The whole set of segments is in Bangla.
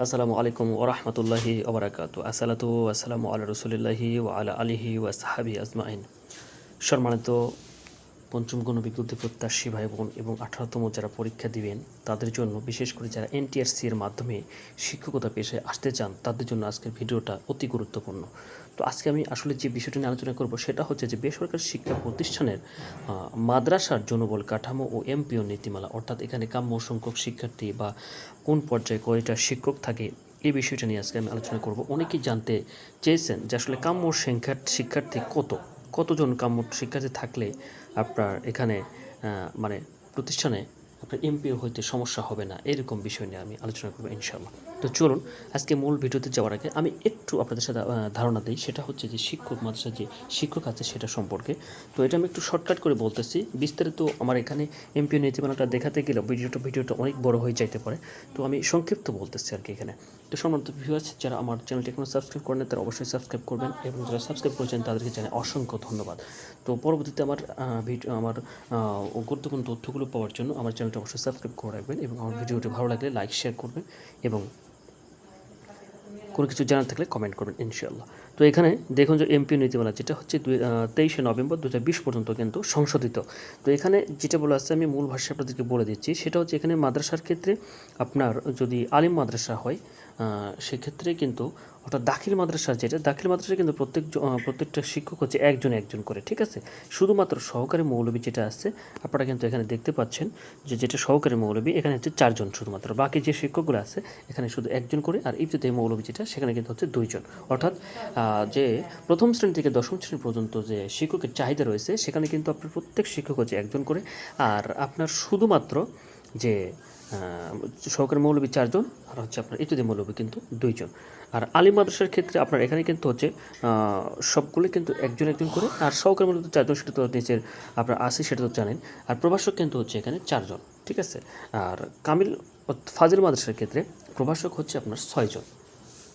আসসালামু আলাইকুম ওরহমতুল্লাহি ওবরাকাত আসসালাতু আসসালামু আল্লাহ রসুলিল্লাহি ও আলা আলিহি ওয়া সাহাবি আজমাইন সম্মানিত পঞ্চম গণ বিজ্ঞপ্তি প্রত্যাশী ভাই বোন এবং আঠারোতম যারা পরীক্ষা দিবেন, তাদের জন্য, বিশেষ করে যারা এনটিআরসি এর মাধ্যমে শিক্ষকতা পেশায় আসতে চান, তাদের জন্য আজকের ভিডিওটা অতি গুরুত্বপূর্ণ। তো আজকে আমি আসলে যে বিষয়টি নিয়ে আলোচনা করব, সেটা হচ্ছে যে বেসরকারি শিক্ষা প্রতিষ্ঠানের মাদ্রাসার জনবল কাঠামো ও এমপিও নীতিমালা, অর্থাৎ এখানে কাম্য সংখ্যক শিক্ষার্থী বা কোন পর্যায়ে কয়টা শিক্ষক থাকে, এই বিষয়টা নিয়ে আজকে আমি আলোচনা করব। অনেকেই জানতে চেয়েছেন যে আসলে কাম্য সংখ্যা শিক্ষার্থী কত। কতজন কাম্য শিক্ষার্থী থাকলে আপনার এখানে মানে প্রতিষ্ঠানে আপনার এমপিও হইতে সমস্যা হবে না? এরকম বিষয় নিয়ে আমি আলোচনা করব, ইনশাআল্লাহ। তো চলুন, আজকে মূল ভিডিওতে যাওয়ার আগে আমি একটু আপনাদের সাথে ধারণা দিই। সেটা হচ্ছে যে শিক্ষক, মাদ্রাসার যে শিক্ষক আছে সেটা সম্পর্কে। তো এটা আমি একটু শর্টকাট করে বলতেছি। বিস্তারিত আমার এখানে এমপিও নীতিমালাটা দেখাতে গেলে ভিডিওটা ভিডিওটা অনেক বড় হয়ে যাইতে পারে। তো আমি সংক্ষিপ্ত বলতেছি আর কি এখানে। তো সম্মানিত ভিউয়ার্স যারা আমার চ্যানেলটি এখনও সাবস্ক্রাইব করেন তারা অবশ্যই সাবস্ক্রাইব করবেন এবং যারা সাবস্ক্রাইব করেছেন, তাদেরকে জানাই অসংখ্য ধন্যবাদ। তো পরবর্তীতে আমার ভিডিও আমার গুরুত্বপূর্ণ তথ্যগুলো পাওয়ার জন্য আমার চ্যানেলটা অবশ্যই সাবস্ক্রাইব করে রাখবেন এবং আমার ভিডিওটি ভালো লাগলে লাইক শেয়ার করবেন এবং কোনো কিছু জানার থাকলে কমেন্ট করবেন ইনশাল্লাহ তো এখানে দেখুন যে এমপি নীতিমালা, যেটা হচ্ছে দুই তেইশে নভেম্বর দু হাজার বিশ পর্যন্ত কিন্তু সংশোধিত। তো এখানে যেটা বলা আসছে আমি মূল ভাষা আপনাদেরকে বলে দিচ্ছি, সেটা হচ্ছে এখানে মাদ্রাসার ক্ষেত্রে আপনার যদি আলিম মাদ্রাসা হয় সেক্ষেত্রে কিন্তু অর্থাৎ দাখিল মাদ্রাসা যেটা, দাখিল মাদ্রাসা কিন্তু প্রত্যেক প্রত্যেকটা শিক্ষক হচ্ছে একজন একজন করে, ঠিক আছে? শুধুমাত্র সহকারী মৌলবী যেটা আছে, আপনারা কিন্তু এখানে দেখতে পাচ্ছেন যে যেটা সহকারী মৌলবী, এখানে হচ্ছে চারজন শুধুমাত্র। বাকি যে শিক্ষকগুলো আছে, এখানে শুধু একজন করে, আর ইবতদায়ী মৌলবী যেটা, সেখানে কিন্তু হচ্ছে দুইজন। অর্থাৎ যে প্রথম শ্রেণি থেকে দশম শ্রেণি পর্যন্ত যে শিক্ষকের চাহিদা রয়েছে, সেখানে কিন্তু আপনার প্রত্যেক শিক্ষক হচ্ছে একজন করে। আর আপনার শুধুমাত্র যে সহকারী মৌলবী চারজন, আর হচ্ছে আপনার ইত্যাদি মৌলবী কিন্তু দুইজন। আর আলিম মাদ্রাসার ক্ষেত্রে আপনার এখানে কিন্তু হচ্ছে সবগুলো কিন্তু একজন একজন করে, আর সহকারী মূলত চারজন, সেটা তো নিচের আপনার আসি সেটা তো জানেন। আর প্রভাষক কিন্তু হচ্ছে এখানে চারজন, ঠিক আছে? আর কামিল ফাজিল মাদ্রাসার ক্ষেত্রে প্রভাষক হচ্ছে আপনার ছয়জন,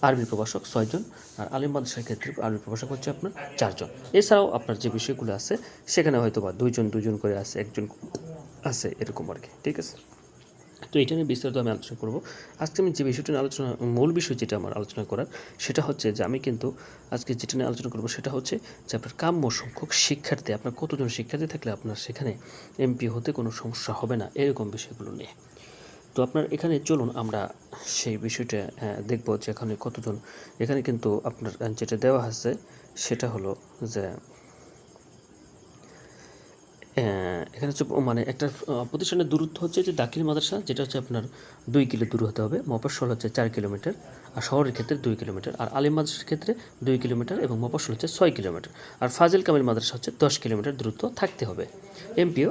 আরবি প্রভাষক ছয়জন, আর আলিম মাদ্রাসার ক্ষেত্রে আরবি প্রভাষক হচ্ছে আপনার চারজন। এছাড়াও আপনার যে বিষয়গুলো আছে, সেখানে হয়তো বা দুইজন দুজন করে আছে, একজন আছে, এরকম আর কি, ঠিক আছে? তো এটা নিয়ে বিস্তারিত আমি আলোচনা করব। আজকে আমি যে বিষয়টা নিয়ে আলোচনা মূল বিষয় যেটা আমার আলোচনা করার সেটা হচ্ছে যে আমি কিন্তু আজকে যেটা নিয়ে আলোচনা করব সেটা হচ্ছে যে আপনার কাম্য সংখ্যক শিক্ষার্থী আপনার কতজন শিক্ষার্থী থাকলে আপনার সেখানে এমপি হতে কোনো সমস্যা হবে না এরকম বিষয়গুলো নিয়ে। তো আপনার এখানে চলুন আমরা সেই বিষয়টা আহ, দেখব যে এখানে কতজন এখানে কিন্তু আপনার যেটা দেওয়া আছে সেটা হলো যে এখানে হচ্ছে মানে একটা প্রতিষ্ঠানের দূরত্ব হচ্ছে যে দাখিল মাদ্রাসা, যেটা হচ্ছে আপনার দুই কিলো দূর হতে হবে। মফস্বল হচ্ছে চার কিলোমিটার। আর শহরের ক্ষেত্রে দুই কিলোমিটার, আর আলিম মাদ্রাসার ক্ষেত্রে দুই কিলোমিটার এবং মফস্বল হচ্ছে ছয় কিলোমিটার। আর ফাজিল কামিল মাদ্রাসা হচ্ছে দশ কিলোমিটার দূরত্ব থাকতে হবে। এমপিও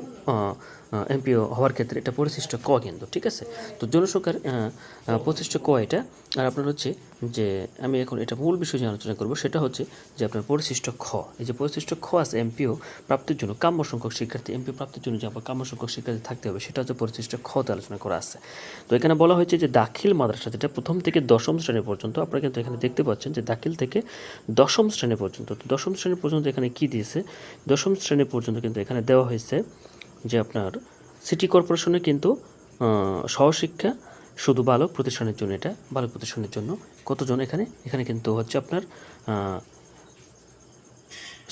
এমপিও হওয়ার ক্ষেত্রে এটা পরিশিষ্ট ক কিন্তু, ঠিক আছে? তো জনসংখ্যার পরিশিষ্ট ক এটা। আর আপনার হচ্ছে যে আমি এখন এটা মূল বিষয় নিয়ে আলোচনা করব, সেটা হচ্ছে যে আপনার পরিশিষ্ট খ। এই যে পরিশিষ্ট খ আছে এমপিও প্রাপ্তির জন্য, কাম্য সংখ্যক শিক্ষার্থী, এমপিও প্রাপ্তির জন্য যে আপনার কাম্য সংখ্যক শিক্ষার্থী থাকতে হবে, সেটা হচ্ছে পরিশিষ্ট খতে আলোচনা করা আছে। তো এখানে বলা হয়েছে যে দাখিল মাদ্রাসা যেটা প্রথম থেকে দশম শ্রেণি পর্যন্ত, আপনারা কিন্তু এখানে দেখতে পাচ্ছেন যে দাখিল থেকে দশম শ্রেণি পর্যন্ত। তো দশম শ্রেণি পর্যন্ত এখানে কি দিয়েছে? দশম শ্রেণি পর্যন্ত কিন্তু এখানে দেওয়া হয়েছে যে আপনার সিটি কর্পোরেশনে কিন্তু সহশিক্ষা শুধু বালক প্রতিষ্ঠানের জন্য, এটা বালক প্রতিষ্ঠানের জন্য কতজন এখানে? এখানে কিন্তু হচ্ছে আপনার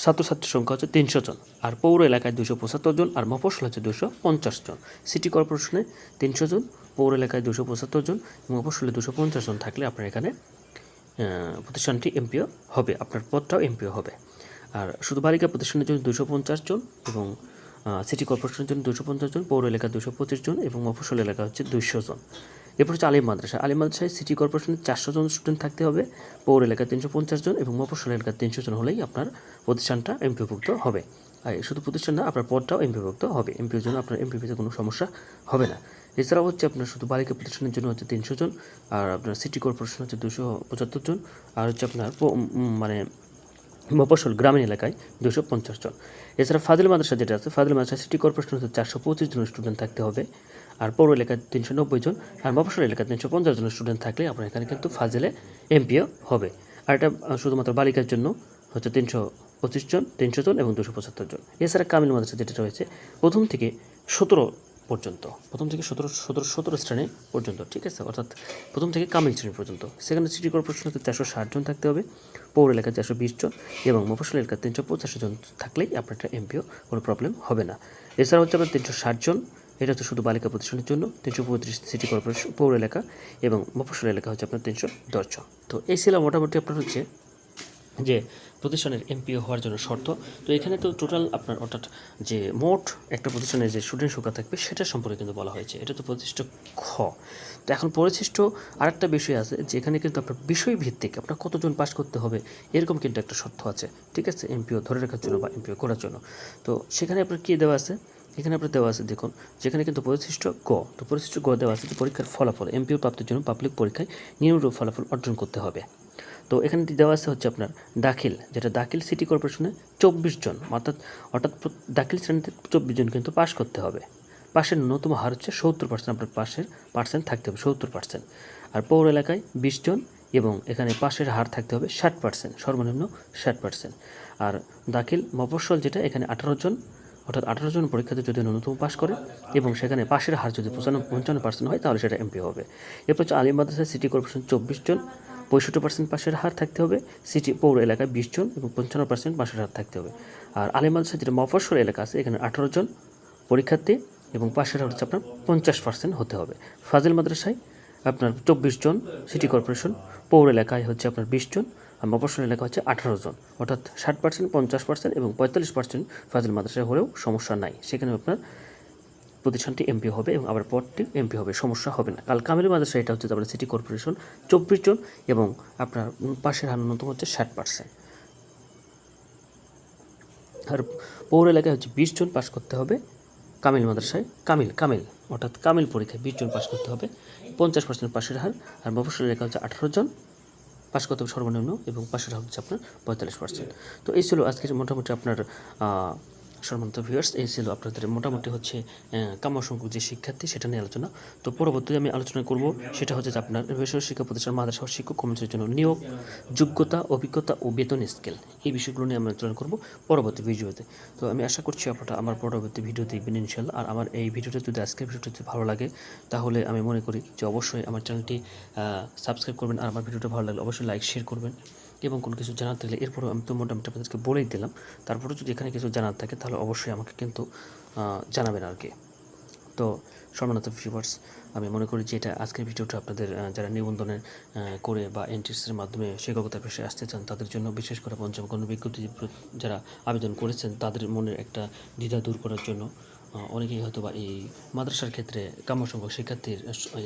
ছাত্রছাত্রীর সংখ্যা হচ্ছে তিনশো জন, আর পৌর এলাকায় দুশো পঁচাত্তর জন, আর মফস্বল হচ্ছে দুশো পঞ্চাশ জন। সিটি কর্পোরেশনে তিনশো জন পৌর এলাকায় দুশো পঁচাত্তর জন এবং মফস্বলে দুশো পঞ্চাশ জন থাকলে আপনার এখানে প্রতিষ্ঠানটি এমপিও হবে, আপনার পদটাও এমপিও হবে। আর শুধু বালিকা প্রতিষ্ঠানের জন্য দুশো পঞ্চাশ জন এবং সিটি কর্পোরেশনের জন্য দুশো পঞ্চাশ জন, পৌর এলাকা দুশো পঁচিশ জন এবং মফস্বল এলাকা হচ্ছে দুইশো জন। এরপর হচ্ছে আলিম মাদ্রাসা। আলিম মাদ্রাসায় সিটি কর্পোরেশনের চারশো জন স্টুডেন্ট থাকতে হবে, পৌর এলাকায় তিনশো পঞ্চাশ জন এবং মফস্বল এলাকায় তিনশো জন হলেই আপনার প্রতিষ্ঠানটা এমপিভুক্ত হবে। আর শুধু প্রতিষ্ঠান না, আপনার পদটাও এমপিভুক্ত হবে। এমপির জন্য আপনার এমপিপিতে কোনো সমস্যা হবে না। এছাড়াও হচ্ছে আপনার শুধু বালিকা প্রতিষ্ঠানের জন্য হচ্ছে তিনশো জন, আর আপনার সিটি কর্পোরেশন হচ্ছে দুশো পঁচাত্তর জন, আর হচ্ছে আপনার মানে মফসল গ্রামীণ এলাকায় দুশো পঞ্চাশ জন। এছাড়া ফাজিল মাদ্রাসা যেটা আছে, ফাজিল মাদ্রাসা সিটি কর্পোরেশন হচ্ছে চারশো পঁচিশ জন স্টুডেন্ট থাকতে হবে, আর পৌর এলাকায় তিনশো নব্বই জন, আর মফসল এলাকায় তিনশো পঞ্চাশ জন স্টুডেন্ট থাকলে আপনার এখানে কিন্তু ফাজিলে এমপিও হবে। আর এটা শুধুমাত্র বালিকার জন্য হচ্ছে তিনশো পঁচিশ জন, তিনশো জন এবং দুশো পঁচাত্তর জন। এছাড়া কামিল মাদ্রাসা যেটা রয়েছে, প্রথম থেকে সতেরো পর্যন্ত, প্রথম থেকে সতেরো সতেরো সতেরো শ্রেণি পর্যন্ত, ঠিক আছে? অর্থাৎ প্রথম থেকে কামিল শ্রেণি পর্যন্ত। সেখানে সিটি কর্পোরেশন হতে চারশো ষাট জন থাকতে হবে, পৌর এলাকায় চারশো বিশ জন এবং মফসল এলাকায় তিনশো পঁচাশি জন থাকলেই আপনার একটা এমপিও, কোনো প্রবলেম হবে না। এছাড়া হচ্ছে আপনার তিনশো ষাট জন, এটা হচ্ছে শুধু বালিকা প্রতিষ্ঠানের জন্য, তিনশো পঁয়ত্রিশ সিটি কর্পোরেশন, পৌর এলাকা এবং মফসল এলাকা হচ্ছে আপনার তিনশো দশ জন। তো এই ছিল মোটামুটি আপনার হচ্ছে যে প্রতিষ্ঠানের এমপিও হওয়ার জন্য শর্ত। তো এখানে তো টোটাল আপনার অর্থাৎ যে মোট একটা প্রতিষ্ঠানের যে স্টুডেন্ট সংখ্যা থাকবে, সেটা সম্পর্কে কিন্তু বলা হয়েছে। এটা তো প্রতিষ্ঠ খ। তো এখন পরিশিষ্ট আরেকটা বিষয় আছে যে এখানে কিন্তু আপনার বিষয় ভিত্তিক আপনার কতজন পাস করতে হবে, এরকম কিন্তু একটা শর্ত আছে। ঠিক আছে? এমপিও ধরে রাখার জন্য বা এমপিও করার জন্য। তো সেখানে আপনার কী দেওয়া আছে? এখানে আপনার দেওয়া আছে, দেখুন, যেখানে কিন্তু পরিশিষ্ট গ। তো পরিশিষ্ট গ দেওয়া আছে যে পরীক্ষার ফলাফল এমপিও প্রাপ্তির জন্য পাবলিক পরীক্ষায় নিম্নরূপ ফলাফল অর্জন করতে হবে। তো এখানে দেওয়া আছে হচ্ছে আপনার দাখিল, যেটা দাখিল সিটি কর্পোরেশনে চব্বিশ জন, অর্থাৎ অর্থাৎ দাখিল শ্রেণীতে চব্বিশ জন কিন্তু পাশ করতে হবে। পাশের ন্যূনতম হার হচ্ছে সত্তর পার্সেন্ট আপনার পাশের পার্সেন্ট থাকতে হবে সত্তর পার্সেন্ট আর পৌর এলাকায় বিশ জন এবং এখানে পাশের হার থাকতে হবে ষাট পার্সেন্ট সর্বনিম্ন ষাট পার্সেন্ট আর দাখিল মফস্বল যেটা, এখানে আঠারো জন, অর্থাৎ আঠারো জন পরীক্ষাতে যদি ন্যূনতম পাশ করে এবং সেখানে পাশের হার যদি পঁচানব্বই পঞ্চান্ন পার্সেন্ট হয়, তাহলে সেটা এমপি হবে। এরপর হচ্ছে আলিম মাদ্রাসা সিটি কর্পোরেশন চব্বিশ জন পঁয়ষট্টি পার্সেন্ট পাশের হার থাকতে হবে, সিটি পৌর এলাকায় বিশ জন এবং পঞ্চান্ন পার্সেন্ট পাশের হার থাকতে হবে। আর আলিম মাদ্রাসা যেটা মফস্বল এলাকা আছে, এখানে আঠারো জন পরীক্ষার্থী এবং পাশের হার হচ্ছে আপনার পঞ্চাশ পার্সেন্ট হতে হবে। ফাজিল মাদ্রাসায় আপনার চব্বিশ জন, সিটি কর্পোরেশন পৌর এলাকায় হচ্ছে আপনার বিশ জন, আর মফস্বল এলাকা হচ্ছে আঠারো জন। অর্থাৎ ষাট পার্সেন্ট পঞ্চাশ পার্সেন্ট এবং পঁয়তাল্লিশ পার্সেন্ট ফাজিল মাদ্রাসায় হলেও সমস্যা নাই। সেখানে আপনার প্রতিষ্ঠানটি এমপি হবে এবং আবার পদটি এমপি হবে, সমস্যা হবে না। কাল কামিল মাদ্রাসা, এটা হচ্ছে আপনার সিটি কর্পোরেশন চব্বিশ জন এবং আপনার পাশের হার ন্যূনতম হচ্ছে ষাট পার্সেন্ট আর পৌর এলাকায় হচ্ছে বিশ জন পাশ করতে হবে কামিল মাদ্রাসায়। কামিল কামিল, অর্থাৎ কামিল পরীক্ষায় বিশ জন পাশ করতে হবে, পঞ্চাশ পার্সেন্ট পাশের হার। আর মফসল এলাকা হচ্ছে আঠারো জন পাশ করতে হবে সর্বনিম্ন এবং পাশের হার হচ্ছে আপনার পঁয়তাল্লিশ পার্সেন্ট তো এই ছিল আজকের মোটামুটি আপনার সম্মানিত ভিউয়ার্স এই ছিল আপনাদের মোটামুটি হচ্ছে কাম্য সংখ্যক যে শিক্ষার্থী, সেটা নিয়ে আলোচনা। তো পরবর্তীতে আমি আলোচনা করব, সেটা হচ্ছে যে আপনার বেসরকারি শিক্ষা প্রতিষ্ঠান, মাদ্রাসা শিক্ষক কর্মচারীর জন্য নিয়োগ, যোগ্যতা, অভিজ্ঞতা ও বেতন স্কেল। এই বিষয়গুলো নিয়ে আমি আলোচনা করব পরবর্তী ভিডিওতে। তো আমি আশা করছি আপনারা আমার পরবর্তী ভিডিও দেখবেন ইনশাল্লাহ আর আমার এই ভিডিওটা যদি আজকের ভিডিওটা যদি ভালো লাগে, তাহলে আমি মনে করি যে অবশ্যই আমার চ্যানেলটি সাবস্ক্রাইব করবেন। আর আমার ভিডিওটা ভালো লাগলে অবশ্যই লাইক শেয়ার করবেন। এবং কোনো কিছু জানার থাকলে এরপরও আমি তো মোটামুটি আপনাদেরকে বলেই দিলাম। তারপরেও যদি এখানে কিছু জানার থাকে, তাহলে অবশ্যই আমাকে কিন্তু জানাবেন আর কি তো, সম্মানিত ভিউয়ার্স আমি মনে করি যে এটা আজকের ভিডিওটা আপনাদের যারা নিবন্ধনের করে বা এন্ট্রিসের মাধ্যমে শিক্ষকতার পেশায় আসতে চান, তাদের জন্য বিশেষ করে পঞ্চম কোনো বিজ্ঞপ্তি, যারা আবেদন করেছেন, তাদের মনের একটা দ্বিধা দূর করার জন্য অনেকেই হয়তো বা এই মাদ্রাসার ক্ষেত্রে কাম্যসংখ্যক শিক্ষার্থীর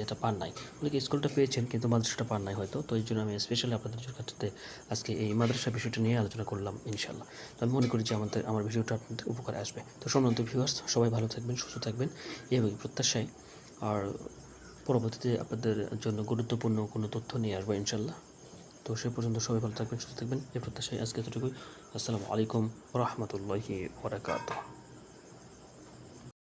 এটা পান নাই। অনেকে স্কুলটা পেয়েছেন কিন্তু মাদ্রাসাটা পান নাই হয়তো। তো এই জন্য আমি স্পেশালি আপনাদের ক্ষেত্রে আজকে এই মাদ্রাসা বিষয়টা নিয়ে আলোচনা করলাম ইনশাল্লাহ তো আমি মনে করি যে আমাদের, আমার ভিডিওটা আপনাদের উপকারে আসবে। তো সম্মানিত ভিউয়ার্স সবাই ভালো থাকবেন, সুস্থ থাকবেন এবং প্রত্যাশায়। আর পরবর্তীতে আপনাদের জন্য গুরুত্বপূর্ণ কোনো তথ্য নিয়ে আসব ইনশাল্লাহ তো সে পর্যন্ত সবাই ভালো থাকবেন, সুস্থ থাকবেন। এই প্রত্যাশায় আজকে এতটুকুই। আসসালামু আলাইকুম রহমতুল্লাহি ওবরাকাতুহ